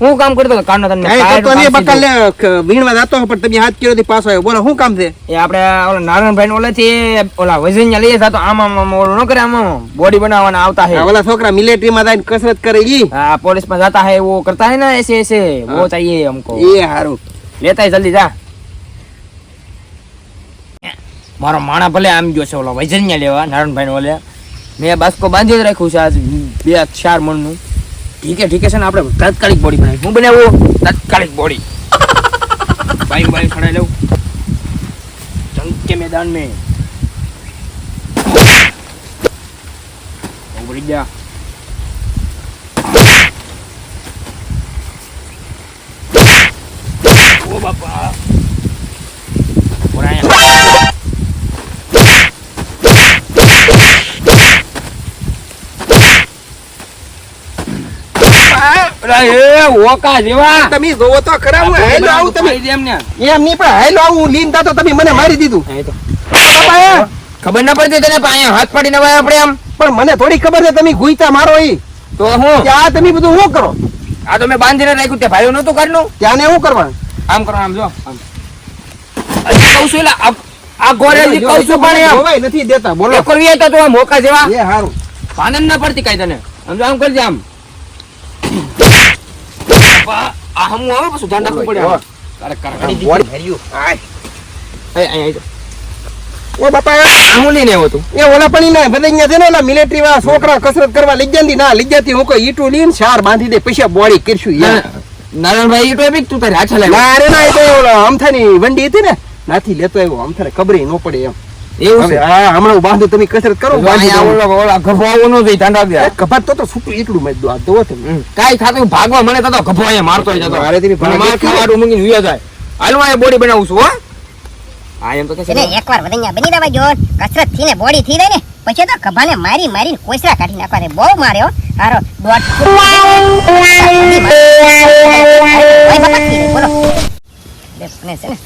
હું કામ કરતો કાનો તમને તો નહીં બકલ ને વીણવા જતો પણ તમે હાથ કર્યો થી પાસો બોલો શું કામ છે? એ આપણે ઓલા નારાયણભાઈ ને ઓલા થી ઓલા વજન ને લઈએ સાતો આમ આમ ઓલો ન કરે આમ બોડી બનાવવાના આવતા હે. ઓલા છોકરા મિલિટરી માં જઈને કસરત કરે ઈ? હા પોલીસમાં જતા હે વો કરતા હે ને એસે એસે. વો ચાહીએ હમકો એ હારું. લેતા જલ્દી જા. મારો માણા ભલે આમ ગયો છે ઓલો વજન ને લેવા નારાયણભાઈ ને ઓલે. મેં બાસ્કો બાંધી જ રાખ્યું છે આજ બે ચાર મણનું. ઠીક છે ઠીક છે ને, આપણે તાત્કાલિક બોડી બનાવી. હું બનાવું? તાત્કાલિક બોડી. બાઈક બાઈક ખડાઈ લઉં. જંગ કે મેદાન में ઉભરી જા ઓ બાપા. ઓકા જેવા. તમે જોવો તો ખરા હું હાયલો આવું તમે. પાડી દે એમને. એમ નહીં પણ હાયલો આવું લીન તો તમે મને મારી દીધું. ખબર ના પડતી તને પાયા હાથ પાડીને વાય આપણે આમ પણ મને થોડી ખબર છે તમે ગુઈતા મારો ઈ. તો હું? આ તમે બધું શું કરો? આ તો મેં બાંધીને રાખ્યું તે ભાઈઓ નતું કરનું ત્યાં ને શું કરવાનું? આમ કરો આમ જો આમ. કહું છું એટલે આ- આ ગોરે હજી કહું છું પણ એમ. નથી દેતા બોલો. કરવી તો મોકા જેવા. એ હારું. પાનન ના પડતી કાંઈ તને. સમજો આમ કરજે આમ. આ હમું આવે પાછું ધ્યાન રાખવું પડે. કરકડી આય. ઓ બાપા આમ લઈને આવ્યો તું. એ ઓલા પણ ના બધા અહીંયા છે ને ઓલા મિલિટરી વાળા છોકરા કસરત કરવા લઈ ગયા ના લઈ જતી હું કોઈ ઈટું લઈને શાર બાંધી દે પૈસા બોડી કરશું યાર. નારાયણભાઈ એ બી તું તારે હાથે લાવ્યો. ના ના એ તો ઓલા અમથાની વંડી હતી ને. નાથી લેતો આવ્યો અમથાને ખબર ન પડે એમ. એવું છે? હા હમણાં બાંધું તમે કસરત કરો બાંધી નો જઈ ઠંડા ગયા ગભો આવો ન જોઈએ, ધ્યાન રાખજે. એ કપાત તો તો સુટું એટલું મેં દો આ દો તમે. હમ. થાતું ભાગવા મને તો તો અહીંયા મારતો જતો મારે તેની માર ખાવાનું મૂકીને હુંય જાય. હાલ હું બોડી બનાવું છું હો. હા એમ તો કે છે એકવાર વધૈયા બની દેવા જો કસરતથી ને બોડી થી જાય ને પછી તો ગભાને મારી મારીને કોસરા કાઢી નાખવા દે. બહુ માર્યો હારો દોઢ બોલો. છે ને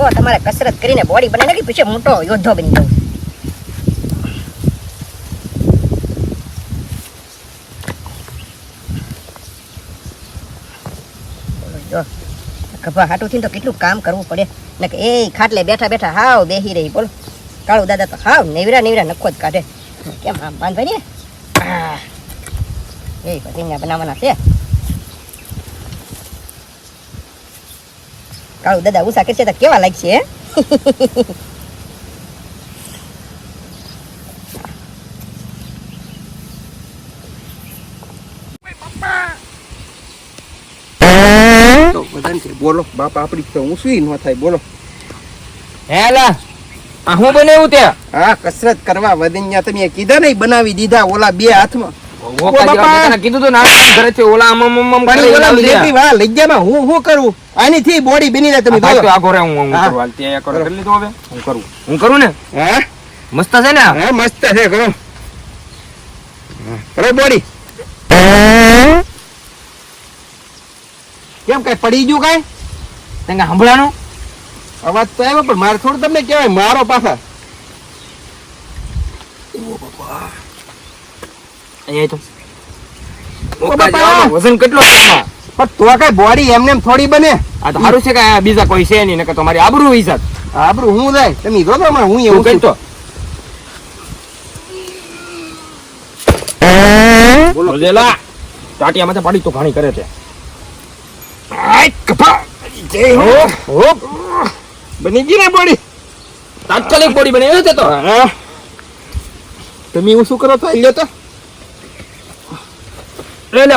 ઓ, તમારે કસરત કરીને બોડી બને નાખી, પછી મોટો યોદ્ધો બની જવું ખભા હાટું થઈને તો કેટલું કામ કરવું પડે. ને કે એ ખાટલે બેઠા બેઠા હાવ બેહી રહી, બોલો. કાળુ દાદા તો હાવ નેવરા નેવરા નખો જ કાઢે. કેમ આમ બાંધભાઈ ને? એ પતિંગા બનાવવાના છે. કાળુ દાદા ઉષા કરશે તો કેવા લાગશે બોલો બાપા આપડી તો હું શું ન થાય બોલો. હેલા આ હું બનાવ્યું તે હા કસરત કરવા વધિયા તમે કીધા નહીં બનાવી દીધા ઓલા બે હાથમાં. કીધું તું નારાયણ ઘરેથી ઓલા આમ આમ આમ આમ પણ કરીને ઓલા વાળા લઈ ગયા માં હું શું કરું? આની થી બોડી બની જાય તમે ભાઈ તો બોલો આગો રે, હું હું કરું હાલ ત્યાં કરી લીધો હવે. હું કરું. હું કરું ને? હા? મસ્ત છે ને હા મસ્ત છે કરો. કરો બોડી. કેમ કઈ પડી ગયું કઈ? તને સંભળાનું અવાજ તો આવ્યો પણ મારે થોડું તમને કહેવાય મારો પાછા. અહીંયા તો. વજન કેટલો? પણ તો કઈ બોડી એમને થોડી બને? આ તો સારું છે કે બીજા કોઈ છે નહીં નકર તમારી આબરૂ ઇજ્જત આબરૂ હું જાય? તમે જો તો હું એવું કઈ તો બોલો. જેલા ટાટિયા માથે પાડી તો ઘણી કરે છે. આય કપા જય હો. હો બની ગઈ ને બોડી? તાત્કાલિક બોડી બને છે તો તમે એવું શું કરો તો લ્યો તો? લે લે.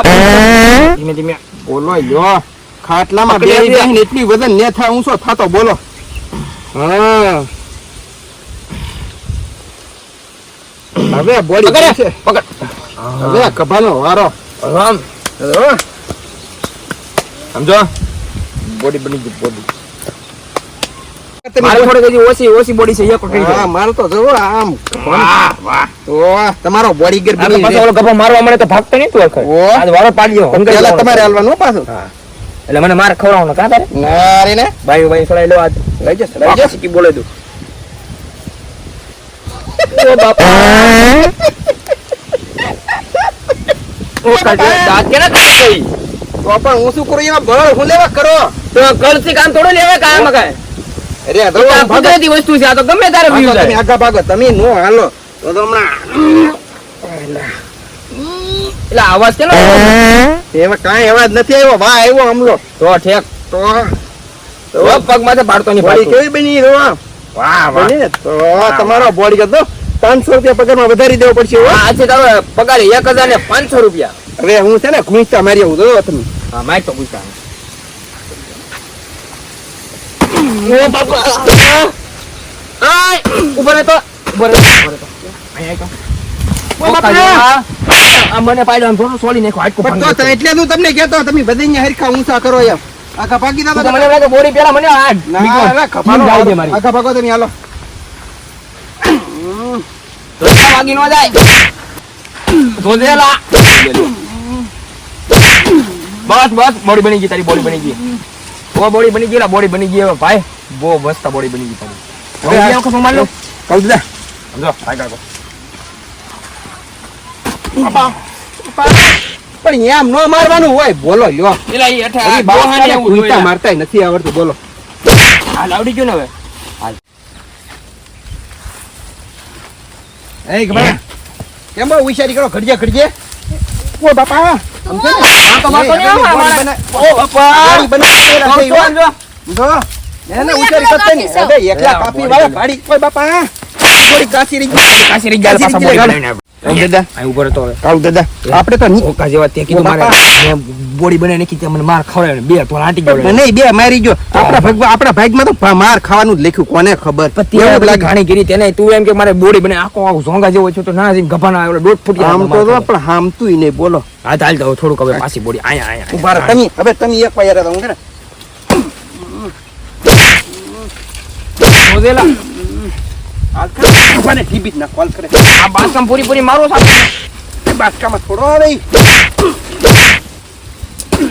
ધીમે ધીમે. બોલો લ્યો ખાટલામાં બેહી બેહીને એટલી વજન ને થાય ઊંચો થાતો બોલો. હા. હવે બોડી પકડ. છે. પકડ. હવે કભાનો વારો. આમ સમજો? બોડી બની ગઈ બોડી. ઓછી ઓછી બોડી છે હા મારે તો જોવો આમ. વાહ વાહ. તો તમારો બોડી ગેર પાછો ગભો મારવા મળે તો ભાગતો નહીં તું વખત. ઓ. આ તો વારો પાડ્યો. પેલા. તમારે હાલવાનું પાછું. એટલે મને માર ખવડાવવાનો કાં તારે? ના રે ને. બાઈ બાઈ સડાઈ લો આજ. લઈ જશે લઈ જશે. શીખી બોલે દઉં ઓ બાપા. ઓ કાઢે. દાંત કેના કાઢી ગઈ. તો પણ હું શું કરું? એમાં બળ હું લેવા કરો? તો કરથી કામ થોડું લેવા કામ કાય કુદરતી વસ્તુ છે આ તો ગમે તારે પીવું તમે આગા ભાગો તમે નો હાલો. તો તો હમણાં એટલે આવાજ કેનો એમાં કાંઈ અવાજ નથી આવ્યો. વાહ આવ્યો હમલો. તો ઠેક. તો તો પગ માથે પાડતો નહીં બોડી કેવી બની જો વાહ વાહ. તો તમારો બોડી કદો પાંચસો રૂપિયા પગારમાં વધારી દેવો પડશે હો. છે તારો પગાર એક હજાર ને પાંચસો રૂપિયા. હવે હું છે ને ઘૂંચતા મારી આવું તમે. હા તો પૂછતા ઓ papa. Ay, રહે ito. આ આમ થોડું સોલી નાખો હાડકું પણ તો એટલે હું તમને કહેતો તમે બધી હરખા ઊંચા કરો એમ મને લાગે બોરી પેલા મને આ ના ના દે મારી તમે હાલો તો વાગી નો જાય તો દેલા બસ બસ બોડી બની ગઈ તારી બોડી બની ગઈ ઓ બોડી બની ગઈ બોડી બની ગઈ ભાઈ બહુ મસ્ત બોડી બની ગઈ તારી હવે આ વખત માર લો કહું દે સમજો પણ એમ ન મારવાનું હોય બોલો લ્યો એલા ઈ અઠે હજી બાવા દોહાને કાંઈ એવું મારતાય નથી આવડતું બોલો હાલ આવડી ગયું ને હવે એ ગભરા કેમ બહુ હોશિયારી કરો ઘડજે ઘડજે ઓ બાપા આમ ને આ તો મારતો નહીં આવે બોડી ઓ બાપા છે, છું. સમજો. જો નહીં. એકલા કાપી વાળા બાપા કાચી રહી. રહી ગયા પાછા બનાવીને તો ઓકા જેવા તે કીધું મારે. બોડી બનાવી નાખી તે મને માર ખવડાવ્યો બે તો આંટી ગયો નહીં બે મારી જો. આપણા ભાગમાં આપણા ભાગમાં તો માર ખાવાનું જ લખ્યું કોને ખબર? ઘાણી કરી તેને તું એમ કે મારે બોડી બને આખો આખો ઝોંગા જેવો છે તો ના જઈને ગભાના આવ્યો દોઢ ફૂટ આમ તો જો પણ હામતુંય નહીં બોલો. હા ચાલતો થોડુંક હવે પાછી બોડી. આયા આયા ઊભા તમે હવે તમે એક પાયા હું ને મોદેલા હાલ કરે ઊભા ને ટીબી જ નાખો કરે. આ બાસકામ પૂરી પૂરી મારો સાહેબ બાટકામાં થોડો રહી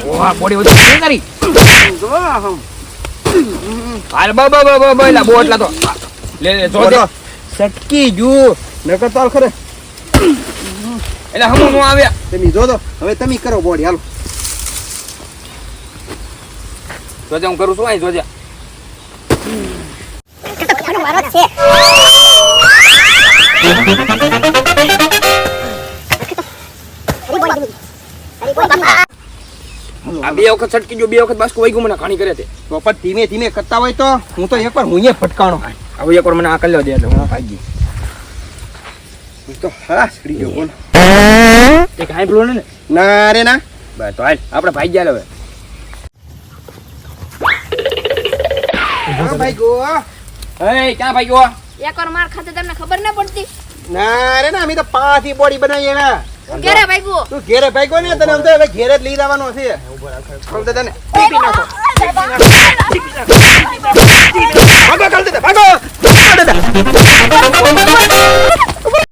ઓહા બોડી વધી નહીં તારી? જો આમ. હાલ બ બ બ બ બ એલા તો. લે લે જો દે. સટકી જુ નકર તો હાલ ખરે. એટલે હમું નો આવ્યા. તમે જો દો. હવે તમે કરો બોડી હાલો. જોજે હું કરું છું અહીં જોજે. મારો જ છે. આ બે વખત છટકી ગયો બે વખત બાસ્કો વઈ ગયું મને કરે તે. તો પણ ધીમે ધીમે કરતા હોય તો હું તો એકવાર હું અહીંયા ફટકાણો. હવે એકવાર મને આ કરી લો દે એટલે હું ખાઈ ગઈ તો હા સડી ગયો બોલો. તે કાંઈ પેલું ને? ના રે ના. બસ તો હાલ આપણે ભાઈ ગયા હવે. ભાઈ ગો એ ક્યાં ભાઈ ગયો એકવાર માર ખાતે તમને ખબર ના પડતી? ના રે ના અમે તો પાથી બોડી બનાવી એના ક્યારે ભાગ્યો? તું ઘેરે ભાગ્યો ને તને આમ હવે ઘેરે જ લઈ જવાનો છે. કહું દાદા ટીપી નાખો. ભાગો કાલ દાદા ભાગો.